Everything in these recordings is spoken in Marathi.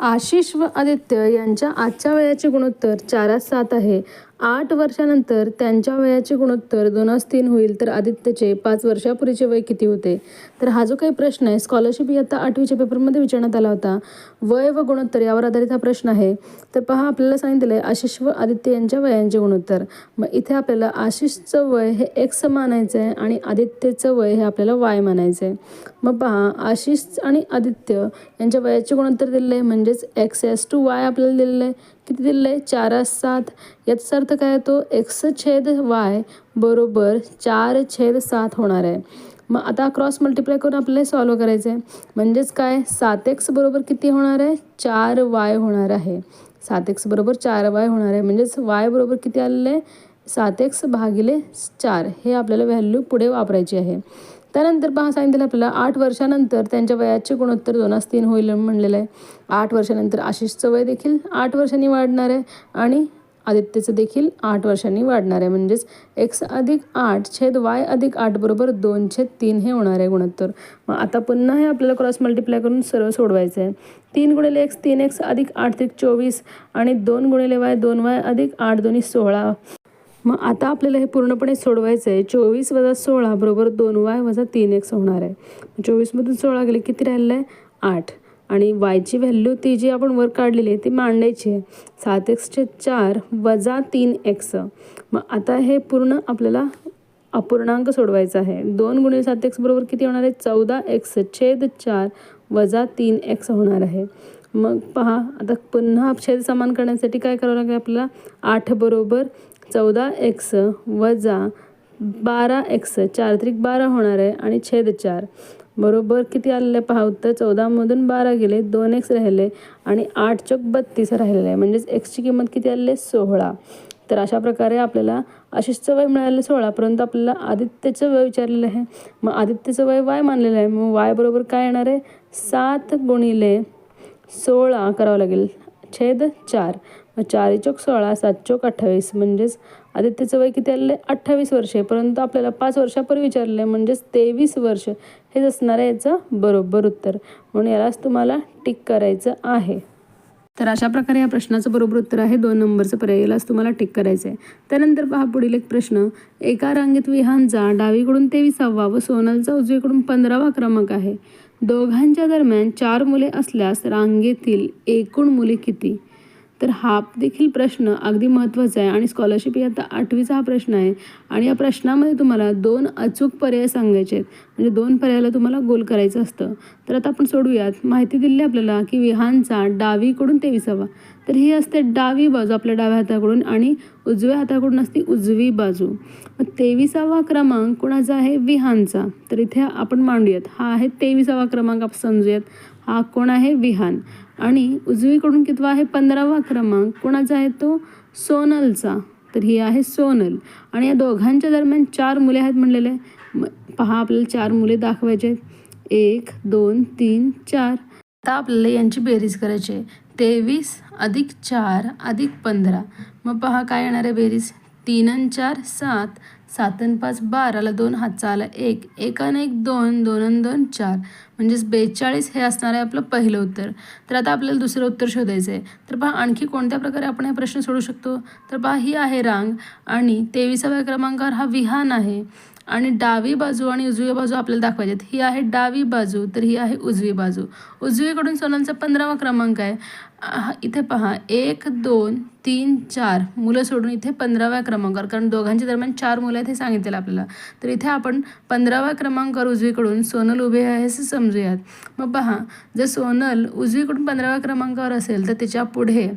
आशिष व आदित्य यांच्या आजच्या वयाचे गुणोत्तर चारात सात आहे. आठ वर्षानंतर त्यांच्या वयाचे गुणोत्तर दोनास तीन होईल तर आदित्यचे पाच वर्षापूर्वीचे वय किती होते? तर हा जो काही प्रश्न आहे स्कॉलरशिप इयत्ता आठवीच्या पेपरमध्ये विचारण्यात आला होता. वय व गुणोत्तर यावर आधारित हा प्रश्न आहे. तर पहा आपल्याला सांगितलं आहे आशिष व आदित्य यांच्या वयांचे गुणोत्तर. मग इथे आपल्याला आशिषचं वय हे एक्स मानायचं आहे आणि आदित्यचं वय हे आपल्याला वाय मानायचं आहे मग पहा आशिष आणि आदित्य यांच्या वयाचे गुणोत्तर दिलेलं आहे म्हणजेच एक्स एस टू वाय आपल्याला दिलेलं आहे. किती दिलं आहे? चार सात. याचा अर्थ काय तो एक्स छेद वाय बरोबर चार छेद सात होणार आहे. मग आता क्रॉस मल्टिप्लाय करून आपल्याला सॉल्व करायचं आहे म्हणजेच काय? सात एक्स बरोबर किती होणार आहे? चार वाय होणार आहे. सात एक्स बरोबर चार वाय होणार आहे. म्हणजेच वाय बरोबर किती आलेलं आहे? सात एक्स भागिले चार. हे आपल्याला व्हॅल्यू पुढे वापरायची आहे. त्यानंतर पहा सांगितलं आपल्याला आठ वर्षानंतर त्यांच्या वयाचे गुणोत्तर दोनास तीन होईल म्हणलेलं आहे. आठ वर्षानंतर आशिषचं वय देखील आठ वर्षांनी वाढणार आहे आणि आदित्यचं देखील आठ वर्षांनी वाढणार आहे. म्हणजेच एक्स अधिक आठ छेद वाय अधिक आठ बरोबर दोन छेद तीन हे होणार आहे गुणोत्तर. मग आता पुन्हा हे आपल्याला क्रॉस मल्टिप्लाय करून सर्व सोडवायचं आहे. तीन गुणिले एक्स तीन एक्स अधिक आठ अधिक चोवीस आणि दोन गुणिले वाय दोन वाय अधिक आठ दोन्ही सोळा. मग आता आपल्याला हे पूर्णपणे सोडवायचं आहे. चोवीस वजा सोळा बरोबर दोन वाय वजा तीन एक्स होणार आहे. चोवीसमधून सोळा गेले किती राहिलं आहे? आठ. आणि वायची व्हॅल्यू ती जी आपण वर काढलेली आहे ती मांडायची आहे. सात एक्सचे चार वजा तीन एक्स. मग आता हे पूर्ण आपल्याला अपूर्णांक सोडवायचा आहे. दोन गुणिले सात एक्स बरोबर किती होणार आहे? चौदा. एक्स छेद चार वजा तीन एक्स होणार आहे. मग पहा आता पुन्हा छेद समान करण्यासाठी काय करावं लागेल आपल्याला? आठ बरोबर चौदा एक्स वजा बारा एक्स चार त्रिक बारा होणार आहे आणि छेद चार. बरोबर किती आलेलं आहे पहा उत्तर? चौदामधून बारा गेले दोन एक्स राहिले आणि आठ चौक बत्तीस राहिलेलं आहे. म्हणजेच एक्सची किंमत किती आलेली आहे? सोळा. तर अशा प्रकारे आपल्याला आशिषचं वय मिळालेलं सोळा. परंतु आपल्याला आदित्यचं वय विचारलेलं आहे. मग आदित्यचं वय वाय मानलेलं आहे? मग वाय बरोबर काय येणार आहे? सात गुणिले सोळा करावं लागेल. छेद चार. मग चार चौक सोळा सात चौक अठ्ठावीस. म्हणजेच आदित्यचं वय किती आलेलं आहे? अठ्ठावीस वर्षे. परंतु आपल्याला पाच वर्षापूर्वी विचारलं आहे. म्हणजेच तेवीस वर्ष. हेच असणार आहे याचं बरोबर उत्तर. म्हणून यालाच तुम्हाला टिक करायचं आहे. तर अशा प्रकारे या प्रश्नाचं बरोबर उत्तर आहे. दोन नंबरचं पर्याय यालाच तुम्हाला टिक करायचं आहे त्यानंतर पहा पुढील एक प्रश्न. एका रांगेत विहांचा डावीकडून तेविसावा व सोनलचा उजवीकडून पंधरावा क्रमांक आहे. दोघांच्या दरम्यान चार मुले असल्यास रांगेतील एकूण मुले किती? तर हा देखील प्रश्न अगदी महत्त्वाचा आहे. आणि स्कॉलरशिप ही आता आठवीचा हा प्रश्न आहे. आणि या प्रश्नामध्ये तुम्हाला दोन अचूक पर्याय सांगायचे आहेत. म्हणजे दोन पर्यायाला तुम्हाला गोल करायचं असतं. तर आता आपण सोडूयात. माहिती दिली आपल्याला की विहानचा डावीकडून तेविसावा. तर ही असते डावी बाजू आपल्या डाव्या हाताकडून आणि उजव्या हाताकडून असते उजवी बाजू. मग तेविसावा क्रमांक कोणाचा आहे? विहानचा तर इथे आपण मांडूयात. हा आहे तेविसावा क्रमांक. आपण समजूयात. हा कोण आहे? विहान. आणि उजवीकडून कितवा आहे? पंधरावा क्रमांक. कोणाचा आहे तो? सोनलचा. तर ही आहे सोनल. आणि या दोघांच्या दरम्यान चार मुले आहेत म्हणलेले. पहा आपल्याला चार मुले दाखवायचे आहेत. एक दोन तीन चार. आता आपल्याला यांची बेरीज करायची आहे. तेवीस अधिक चार अधिक पंधरा. मग पहा काय येणार आहे बेरीज? तीन आणि चार सात. सात आणि पाच बाराला दोन. हातचा आला एक. एकानं एक दोन. दोन आणि दोन चार. म्हणजेच बेचाळीस हे असणार आहे आपलं पहिलं उत्तर. तर आता आपल्याला दुसरं उत्तर शोधायचं आहे. तर पहा आणखी कोणत्या प्रकारे आपण हा प्रश्न सोडू शकतो? तर पहा ही आहे रांग आणि तेविसाव्या क्रमांकावर हा विहान आहे आणि डावी बाजू आणि उजवी बाजू आपल्याला दाखवायच्यात. ही आहे डावी बाजू तर ही आहे उजवी बाजू. उजवीकडून सोनलचा पंधरावा क्रमांक आहे. इथे पहा एक दोन तीन चार मुलं सोडून इथे पंधराव्या क्रमांकावर कारण दोघांच्या दरम्यान चार मुलं आहेत हे सांगितलेलं आपल्याला. तर इथे आपण पंधराव्या क्रमांकावर उजवीकडून सोनल उभे आहे असं समजूयात. मग पहा जर सोनल उजवीकडून पंधराव्या क्रमांकावर असेल तर त्याच्या पुढे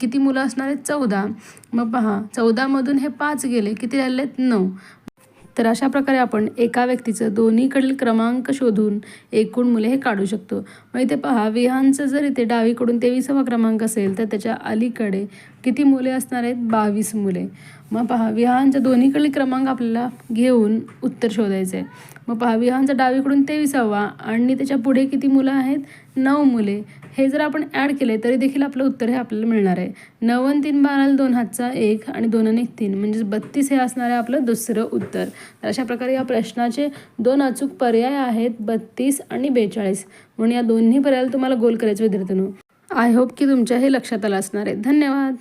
किती मुलं असणार आहेत? चौदा. मग पहा चौदामधून हे पाच गेले किती राहिले आहेत? नऊ. तर अशा प्रकारे आपण एका व्यक्तीचं दोन्हीकडील क्रमांक शोधून एकूण मुले हे काढू शकतो. मग इथे पहा विहानचं जर इथे डावीकडून तेविसावा क्रमांक असेल तर त्याच्या अलीकडे किती मुले असणार आहेत? बावीस मुले. मग पहा विहानच्या दोन्हीकडील क्रमांक आपल्याला घेऊन उत्तर शोधायचं आहे मग पहा विहांचा डावीकडून तेविसावा आणि त्याच्या पुढे किती मुलं आहेत? नऊ मुले. हे जर आपण ॲड केले तरी देखील आपलं उत्तर हे आपल्याला मिळणार आहे. नऊ आणि तीन बाराला दोन हातचा एक आणि दोन आणि तीन. म्हणजेच बत्तीस हे असणार आहे आपलं दुसरं उत्तर. तर अशा प्रकारे या प्रश्नाचे दोन अचूक पर्याय आहेत बत्तीस आणि बेचाळीस. म्हणून या दोन्ही पर्यायाला तुम्हाला गोल करायचं विद्यार्थ्यांनो. आय होप की तुमच्या हे लक्षात आलं असणार आहे. धन्यवाद!